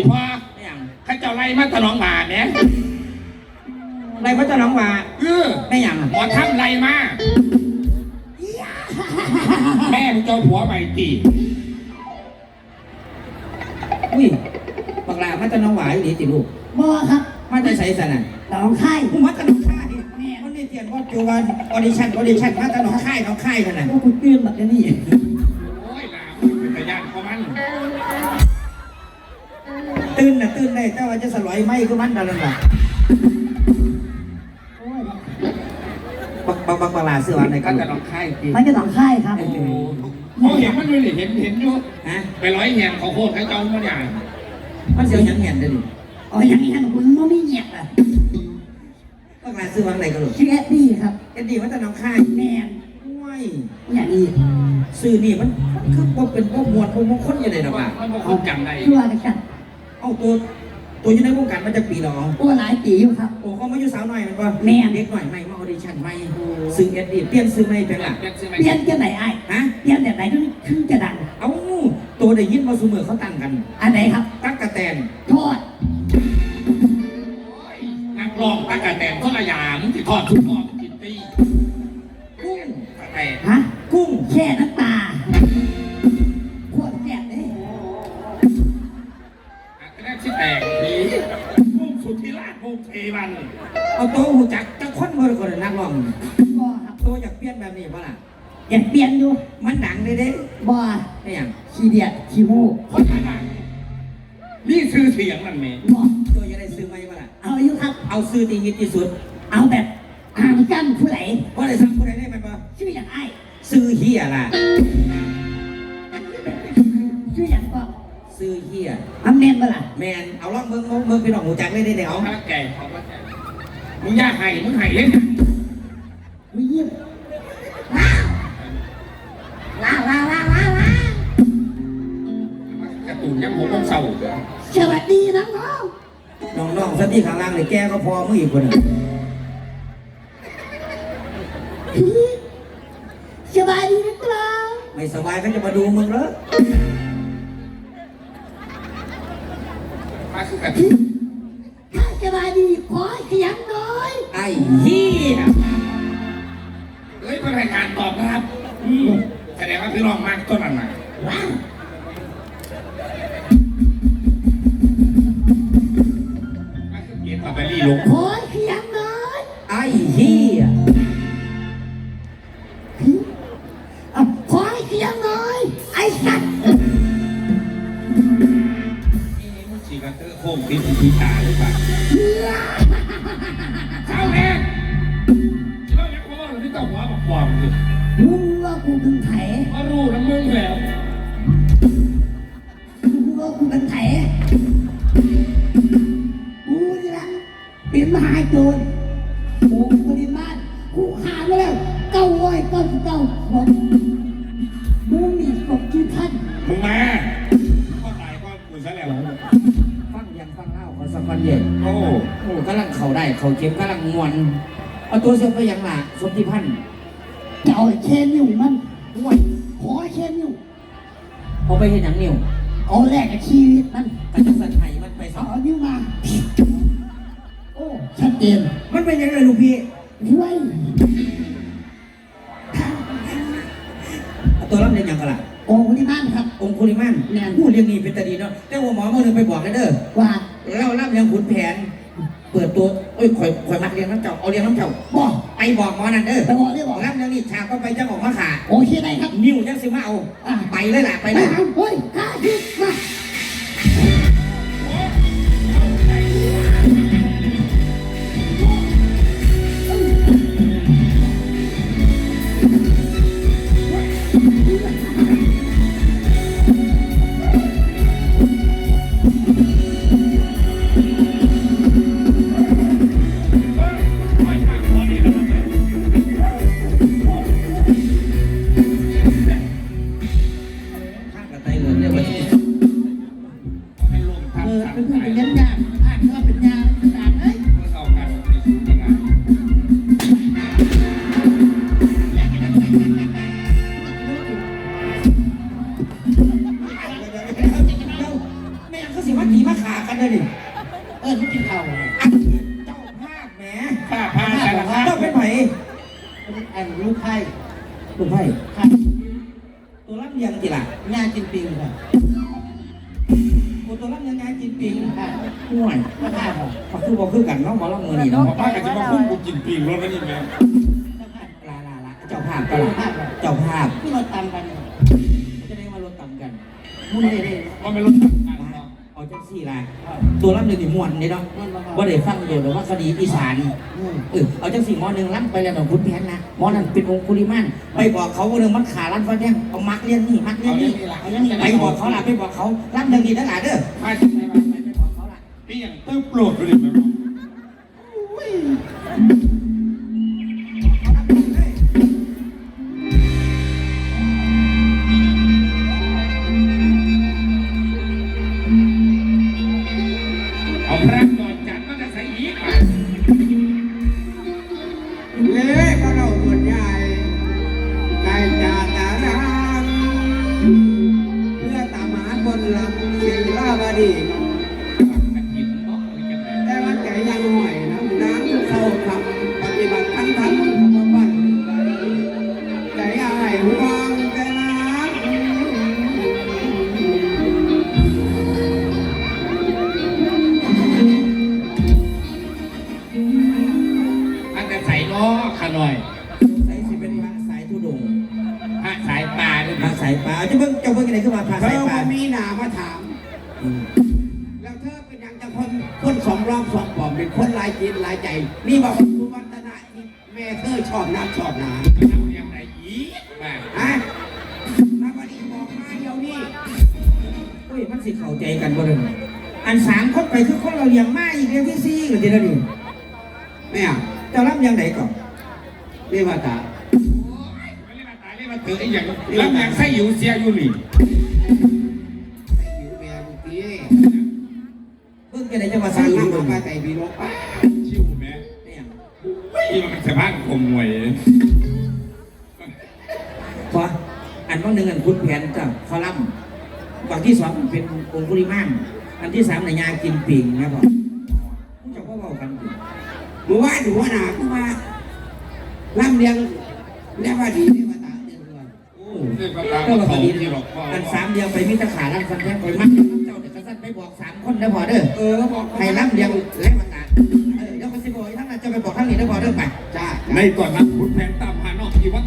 ติพ่อไม่ยังข้าเจ้าไล่มาตะน้องหมาเนี่ยไรพระเจ้าน้องมาเออไม่ยังหมอทำไล่มา แม่มึงเจ้าผัวใหม่ตีอุ้ยบักลาพระเจ้าน้องหวายดีติลูกบ่ครับมาจะใส่สนั่นหนองค่ายกูมาจะน้องค่ายมันนี่เตียนว่าจูวันออดิชั่นออดิชั่นมาจะน้องค่ายน้องค่ายขนาดพวกกูตื่นแบบนี้โอ้ยหลาเป็นตะยานของมัน ตื่นน่ะตื่นได้แต่ว่าจะสลอยไหมก็มันกันนั่นแหละโอ้ยบักบักบักบักลาเสื้อวันไหนกัข้านจะน้องไข่ตีมันจะหนองค่ายครับ โอ้โหเขาเห็นมันเลยเห็นเห็นอยู่ฮะไปร้อยแหงเขาโคตรข้าเจ้ามันอย่างมันเสียวหยังเห็นได้ดิอ๋ออย่างนี้ครับคุณมันไม่เหยียบอะบักลาเสื้อวันไหนกันลูกชื่อแอดดี้ครับเอ็ดดี้มาจะน้องค่ายแมนว้ยอย่างนี้ซื้อนี่มันมันคือว่าเป็นพวกมวลพวกมงคลยังไงนะว่ามันบอกคงจำได้ตัวกันกันเอา ตัวตัวอยู่ในวงการมันจะปีหรอตัวหลายปีอยู่ครับ โอ้เขามาอยู่สาวหน่อยมันก็แม่น เด็กหน่อยไม่มาออดิชั่นไม่ซื้อเอ็ดดี้เปลี่ยนซื้อไม่เป็นหลักเปลี่ยนซื้อไหมเปลี่ยนจะไหนไอ้ฮะเปลี่ยนแบบไหนถึงถึงจะดัง เอาตัวได้ยินมาสูมือเขาตั้งกัน อันไหนครับ ตักกะแตนทอดนักร้องตะกะแตนก็ระยามที่ทอดทุกทอดกินตีกุ้งตะแตนฮะ กุ้งแช่น้ำตา เอาตัวหูจักจักคนเมื่อก่อนนักร้องบ่ครับตัวอยากเปลี่ยนแบบนี้ป่ะล่ะอยากเปลี่ยนอยู่มันดังเลยเด้บ่ไม่อย่างขี้เดียดขี้มูกคนขนาดนี่ชื่อเสียงมันเมย์บ่ตัวจะได้ซื้อไหมป่ะล่ะเอาอยู่ครับ เอาซื้อตีฮิตที่สุด เอาแบบอ่างกั้นผู้ไหลเพราะได้สั่งคนใดได้ไหมป่ะชื่ออย่างไอ้ซื้อเฮียล่ะชื่ออย่างก็ซื้อเฮียอำเนมเมื่อไหร่แมนเอาล่องเมืองเมืองเป็นหนองหูจักเลยได้เดี๋ยวเขาพระแก่เขาพระแก่ มึงย่าไห้มึงไห้เล่นวิยิ้มว้าวว้าวว้าวว้าวว้าวกระตุนยังหัวต้องเศร้าสวัสดีน้องน้องน้องๆสักที่ข้างล่างเลยแกก็พอมืออีกคนหนึ่งสบายดีนะครับไม่สบายก็จะมาดูมึงเหรอมาคือแบบถ้าสบายดี ขอขยันหน่อยไอ้เฮียเฮ้ยเป็นรายการตอบนะครับอืมแสดงว่าพี่รองมากต้นนั้นมาว้าวมาคือเกียรติต่อไปรีลงขอขยันหน่อยไอ้เฮียอะขอขยันหน่อยไอ้สัตว์ นี่มึงฉีกระเตอร์โค้งพิษพิตาหรือเปล่าเช้าแน่เรายังว่าเราที่ต้องหัวบอกความเลยมึงว่ากูเป็นไถมารู้นะมึงแล้วมึงว่ากูเป็นไถกูนี่แหละเป็นมหาโจรโอ้กูดีมากกูขาดไปแล้วเก้าร้อยเก้าสิบเก้าคน ได้เข่าเจ็บกำลังมวนเอาตัวเสียไปยังหล่ะสมทิพันธ์จะเอาเชนอยู่มันด้วยขอเชนอยู่เอาไปเห็นอย่างนิ้วเอาแลกกับชีวิตมันกระจังสันไห้มันไปสอเอางนิ้วมา โอ้ชัดเจนมันเป็นยังไงลูกพี่ช่วยเอาตัวรับเรียนยังกันล่ะโอ้ที่บ้านครับ องคุลิมันแม่น ผู้เรียงนี่เป็นตาดีเนาะแต่ว่าหมอเมื่อนึงไปบอกเลยเด้อว่าเรารับยังขุนแผนเปิดตัวเอ้ยข่อยข่อยมักเรียนน้ำเจ้าเอาเรียนน้ำเจ้าบอกไปบอกหมอนั่นเด้อไปบอกได้บอกรับยังนี่ฉากก็ไปจังออกมาขาโอเคได้ครับ นิ้วจังสิมาเอาอะไปเลยล่ะไปไปเลยหาเฮ้ยข้าคิดมา เพื่อนยเป็นยันยากอ่านว่าเป็นยาเป็นยาเอ้ยเมื่อเอากันจริงๆแม่ก็สิมาตีมาขากันเลยดิเออไม่กินข้าวเลยอันเจ้าภาพแหมผ้าผ้าแต่ละผ้าเจ้าเป็นไผ่อันลูกไข่ลูกไผ่ไข่ตัวรับเลี้ยงจีล่ะงานกินปิงค่ะกู ตัวรับเลี้ยงงานกินปิงค่ะห่วยมาข้าวค่ะก็คือบอกคือกันเนาะหมอลำมือนี่เนาะบอกว่ากันจะมาคุ้มกูกินปีกรถแล้วนี่แม่ลาลาลาเจ้าภาพก็ล่ะเจ้าภาพที่เราตำกันจะได้มารถต่ำกันมุนเด้ว่าไม่รู้จักกันเนาะเอาจัง สี่ล่ะตัวรับเลี้ยงนี่ม่วนนี่เนาะมันมาว่าได้ฟังโดยแต่ว่าคดีอีสานอืมเออเอาจังสี่หมอหนึ่งลั่นไปแล้วของคุณแพนนะหมอนั่นเป็นองคุลิมานไปบอกเขาว่าเรื่องมันขาลั่นฟันแดงเอามักเลี้ยงนี่มักเลี้ยงนี่ไปบอกเขาล่ะไปบอกเขาลั่นเรื่องนี้ทั้งหลายเด้อผ้าชิ้นไหนมาไปไปบอกเขาล่ะนี่อย่างตื้อโปรดเลยแม่บอก ปลาด้วยพระนะสายป่าเอาจะเบิ่งจะเบิ่งอะไรขึ้นมาพระำเธสายอป่าบ่มีหนามาถาม อืม แล้วเธอเป็นยังจะคนคนสองรอบสองปอมเป็นคนหลายจิตหลายใจ นี่บอกว่าคุณวัฒนะนี่แม่เธอชอบน้ำชอบหนามันเอาอย่างไรอีกมาฮะนักบดีบอกมาเดี๋ยวนี้เฮ้ยมันสิเข้าใจกันบ่เด้ออันสามคนไปคือคนเราเลี้ยงมาอีกเรื่องที่สี่ก็ทีละนี่แม่เจ้ารับยังไหนก่อน เรียกว่าตา เรียกมาเถอะไอ้อย่างแล้วอย่างไส้อยู่เสียอยู่นี่อยู่แม่บุตรีเบิ่งจะได้จะมาสร้างอยู่น้ำมาไก่บีโลป้าชิวแม่เนี่ยที่มันเป็นสะพานคมมวยพออันว่าหนึ่งอันคุณแผนกับคอลัมน์ฝั่งที่สองเป็นองคุลิมานอันที่สามในยากินปิงนะพ่อผู้เจ้าก็เว้ากันอยู่เมื่อว่านหัวหนาก็มาล่ำเลียงเรียกว่าดี โอ้เรียกว่าตาก็ว่าทคองดีที่หลอกพ่ออันสามเดียวไปมีตะขาลันฟันแท้ไปมัดเจ้าเด็กกษัตริย์ไปบอกสามคนนะพอเด้อเออบอกให้รับเดียวและมาตาเออเดี๋ยวมันสิบอกอีกทั้งนั้นจะไปบอกทั้งนี้นะพอเด้อไปจ้า ในก่อนนั้นคุณแผนตามหาน้องที่วัด